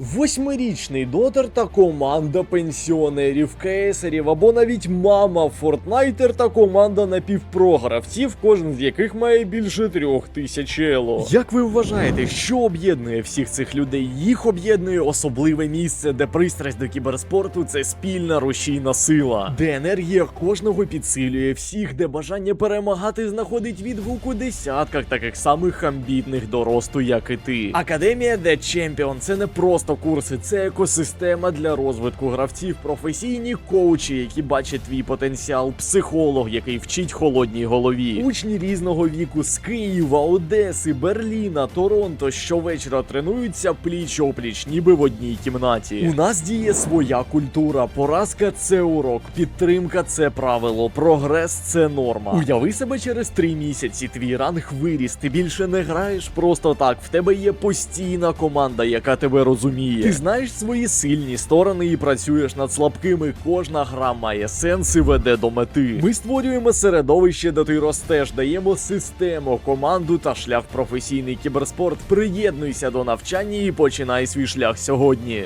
Восьмирічний дотер та команда пенсіонерів кейсерів, або навіть мама фортнайтер та команда напівпрогравців, кожен з яких має більше трьох тисяч ело. Як ви вважаєте, що об'єднує всіх цих людей? Їх об'єднує особливе місце, де пристрасть до кіберспорту це спільна рушійна сила, де енергія кожного підсилює всіх, де бажання перемагати знаходить відгук у десятках таких самих амбітних до росту, як і ти. Академія The Champion – це не просто курси, це екосистема для розвитку гравців, професійні коучі, які бачать твій потенціал, психолог, який вчить холодній голові, учні різного віку з Києва, Одеси, Берліна, Торонто щовечора тренуються пліч опліч, ніби в одній кімнаті. У нас діє своя культура. Поразка це урок, підтримка це правило, прогрес це норма. Уяви себе через три місяці. Твій ранг виріс. Ти більше не граєш просто так. В тебе є постійна команда, яка тебе розуміє. Ти знаєш свої сильні сторони і працюєш над слабкими. Кожна гра має сенс і веде до мети. Ми створюємо середовище, де ти ростеш, даємо систему, команду та шлях професійний кіберспорт. Приєднуйся до навчання і починай свій шлях сьогодні.